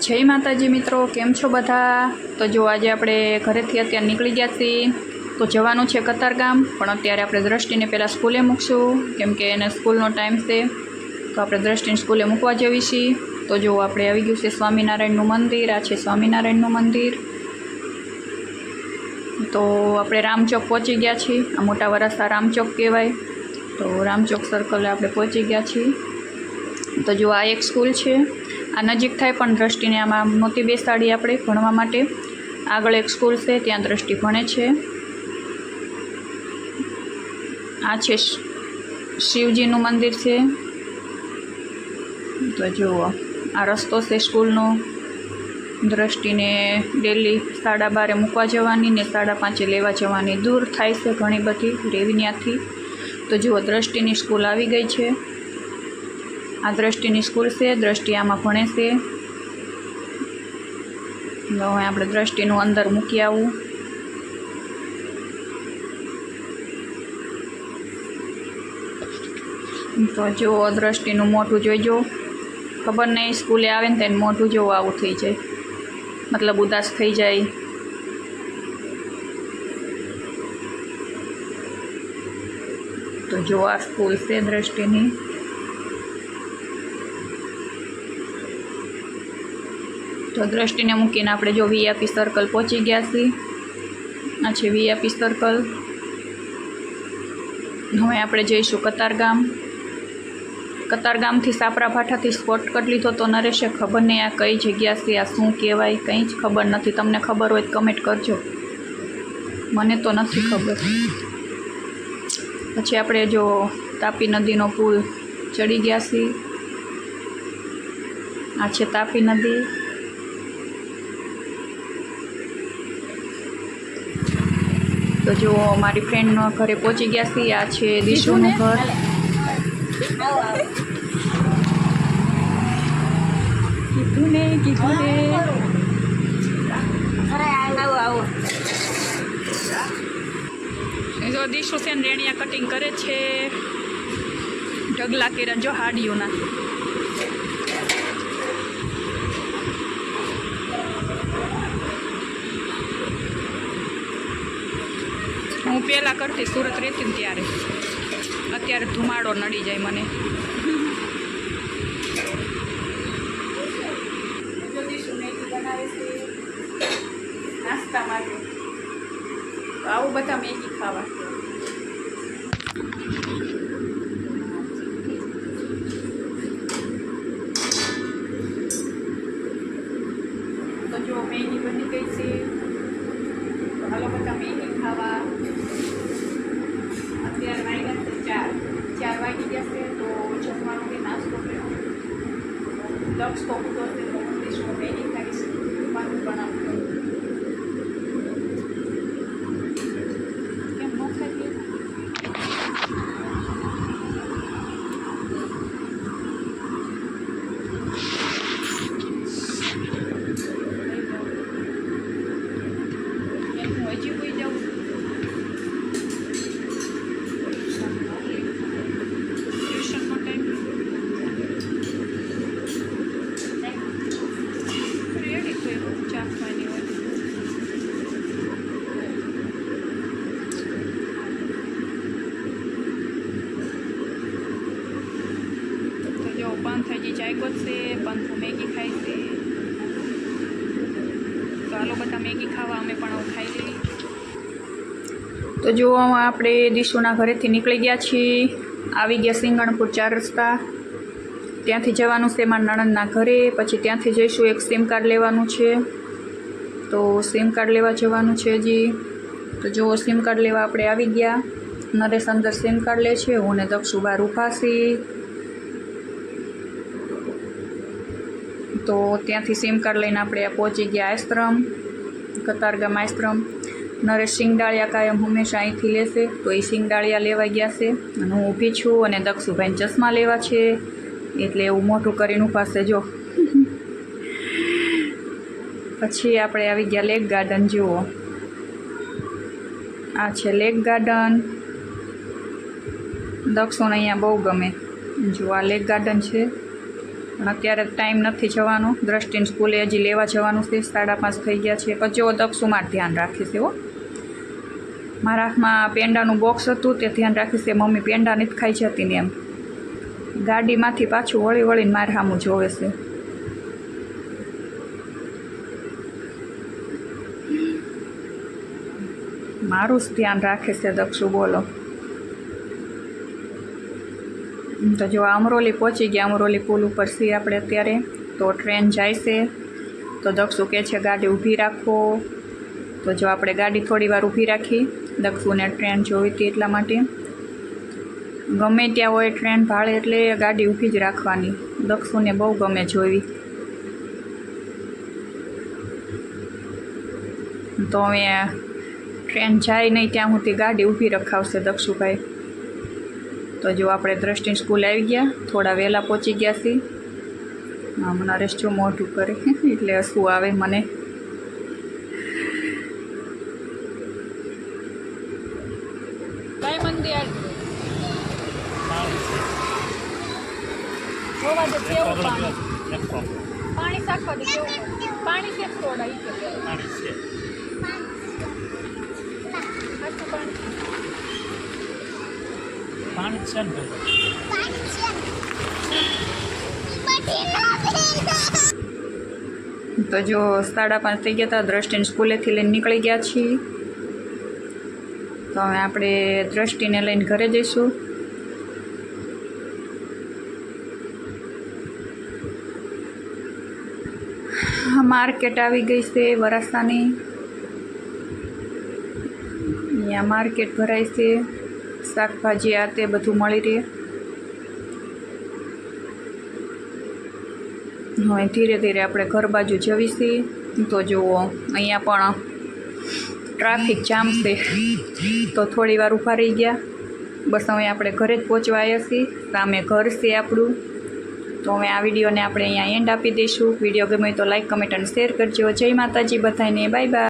જય માતાજી મિત્રો, કેમ છો બધા? તો જો આજે આપણે ઘરેથી અત્યારે નીકળી ગયા છીએ, તો જવાનું છે કતારગામ પણ અત્યારે આપણે દ્રષ્ટિને પહેલાં સ્કૂલે મૂકશું, કેમ કે એને સ્કૂલનો ટાઈમ છે, તો આપણે દ્રષ્ટિને સ્કૂલે મૂકવા જવી છીએ તો જો આપણે આવી ગયું છે સ્વામિનારાયણનું મંદિર, આ છે સ્વામિનારાયણનું મંદિર. તો આપણે રામચોક પહોંચી ગયા છીએ, આ મોટા વરાસા રામચોક કહેવાય. તો રામચોક સર્કલે આપણે પહોંચી ગયા છીએ. તો જો આ એક સ્કૂલ છે આ નજીક થાય પણ દ્રષ્ટિને આમાં નહોતી બેસાડી આપણે ભણવા માટે આગળ એક સ્કૂલ છે, ત્યાં દ્રષ્ટિ ભણે છે. આ છે શિવજીનું મંદિર છે. તો જુઓ, આ રસ્તો છે સ્કૂલનો. દ્રષ્ટિને ડેલી સાડા બારે મૂકવા જવાની ને સાડા પાંચે લેવા જવાની. દૂર થાય છે ઘણી બધી રેવિન્યાથી તો જુઓ, દ્રષ્ટિની સ્કૂલ આવી ગઈ છે. આ દ્રષ્ટિની સ્કૂલ છે, દ્રષ્ટિ આમાં ભણે છે. હવે આપણે દ્રષ્ટિનું અંદર મૂકી આવું. તો જુઓ, દ્રષ્ટિનું મોઢું જોઈજો. ખબર નહીં, સ્કૂલે આવે ને તેને મોઢું જોવું આવું થઈ જાય. મતલબ ઉદાસ થઈ જાય. તો જો આ સ્કૂલ છે દ્રષ્ટિની. તો દ્રષ્ટિને મૂકીને આપણે જો વીઆઈપી સર્કલ પહોંચી ગયા છીએ. આ છે વીઆઈપી સર્કલ હવે આપણે જઈશું કતારગામ કતારગામથી સાપરા ભાઠાથી શોર્ટકટ લીધો તો નરેશે ખબર નહીં આ કઈ જગ્યા છે, આ શું કહેવાય, કંઈ જ ખબર નથી. તમને ખબર હોય તો કમેન્ટ કરજો. મને તો નથી ખબર. પછી આપણે જો તાપી નદીનો પુલ ચડી ગયા છીએ. આ છે તાપી નદી. તો જો મારી ફ્રેન્ડના ઘરે પહોંચી ગયા છીએ આ છે દિશુનું ઘર. કીધું ને કીધું ને જો દીશુ સેન રેણિયા કટિંગ કરે છે. ઢગલા કેરા જો હાડીઓના. હું પહેલાં કરતી સુરત રહેતી ને ત્યારે. અત્યારે ધુમાડો નડી જાય મને. નાસ્તા માટે. આવું બધા મેગી ખાવા તો જો મેગી બની ગઈ છે તો હાલો બધા મેગી ખાવા અત્યારે વાગ્યા છે ચાર ચાર વાગી ગયા છે તો જમવાનું કે નાસ્તો કર્યો લક્ષ તો ઉતો છે તો હું કહીશું મેગી ખાઈશ પાનું બનાવું કેમ ન ખાઈ એમ હું હજી કોઈ જાઉં ટ્યુશનનો ટાઈમ રેડી થયો ચા ખાવાની હોય તો જો પંથજી ચાય કોચશે પંથુ મેગી ખાય છે. હાલો બધા મેગી ખાવા, અમે પણ ખાઈ લઈએ. તો જો આપણે દીશુના ઘરેથી નીકળી ગયા છીએ. આવી ગયા સિંગણપુર ચાર રસ્તા. ત્યાંથી જવાનું છે મારા નણંદના ઘરે, પછી ત્યાંથી જઈશું એક સિમ કાર્ડ લેવાનું છે. તો સિમ કાર્ડ લેવા જવાનું છે હજી. તો જો સિમ કાર્ડ લેવા આપણે આવી ગયા. નરેશ અંદર સિમ કાર્ડ લે છે, હું ને દક્ષુ બાર ઉપાસી તો ત્યાંથી સિમ કાર્ડ લઈને આપણે પહોંચી ગયા આશ્રમ, કતારગામ આશ્રમ. નરેશ સિંગડાળિયા કાયમ હંમેશા અહીંથી લેશે તો એ સિંગડાળિયા લેવા ગયા છે. અને હું ઊભી છું અને દક્ષુભાઈને ચશ્મા લેવા છે. એટલે એવું મોટું કરીને છે, જો. પછી આપણે આવી ગયા લેક ગાર્ડન, જુઓ. આ છે લેક ગાર્ડન. દક્ષોને અહીંયા બહુ ગમે. જો આ લેક ગાર્ડન છે. પણ અત્યારે ટાઈમ નથી જવાનો. દ્રષ્ટિને સ્કૂલે હજી લેવા જવાનું છે. સાડા પાંચ થઈ ગયા છે. જો દક્ષુમાર ધ્યાન રાખીશ હો. મારા હાથમાં પેંડાનું બોક્સ હતું. તે ધ્યાન રાખીશ કે મમ્મી પેંડા નથી ખાઈ જતી ને એમ. ગાડીમાંથી પાછું વળી વળીને મારે સામું જોવે છે. મારું જ ધ્યાન રાખે છે, દક્ષુ, બોલો. તો જો અમરોલી પહોંચી ગયા, અમરોલી પુલ ઉપર છીએ આપણે અત્યારે, તો ટ્રેન જાય છે. તો દક્ષુ કહે છે, ગાડી ઊભી રાખો. તો જો આપણે ગાડી થોડી વાર ઊભી રાખી, દક્ષુને ટ્રેન જોઈ હતી એટલા માટે. ગમે ત્યાં હોય ટ્રેન ભાડે એટલે ગાડી ઊભી જ રાખવાની. દક્ષુને બહુ ગમે જોવી. તો હવે ટ્રેન જાય નહીં, ત્યાં સુધી ગાડી ઊભી રખાવશે દક્ષુભાઈ. તો જો આપણે દ્રષ્ટિ સ્કૂલ આવી ગયા થોડા વહેલા પહોંચી ગયા છીએ. હા નરેશ જો મોઢું કરે એટલે હસવું આવે મને. પાણી. પાણી સાખવા દે પાણી કે થોડા ઈ પાણી પાણી છે તો જો સાડા પાંચ થઈ ગયા હતા, દ્રષ્ટિને સ્કૂલેથી લઈને નીકળી ગયા છીએ. તો હવે આપણે દ્રષ્ટિને લઈને ઘરે જઈશું. માર્કેટ આવી ગઈ છે વરાસાની. અહીંયા માર્કેટ ભરાય છે. શાકભાજી આ તે બધું મળી રહે. હવે ધીરે ધીરે આપણે ઘર બાજુ જવીશી. તો જુઓ, અહીંયા પણ ટ્રાફિક જામ છે. તો થોડી વાર ઊભા રહી ગયા. બસ હવે આપણે ઘરે જ પહોંચવા આવ્યા છીએ. સામે ઘર છે આપણું. તો હવે આ વિડીયોને આપણે અહીંયા એન્ડ આપી દઈશું. વીડિયો ગમે તો લાઈક કમેન્ટ અને શેર કરજો. જય માતાજી બધાને. Bye bye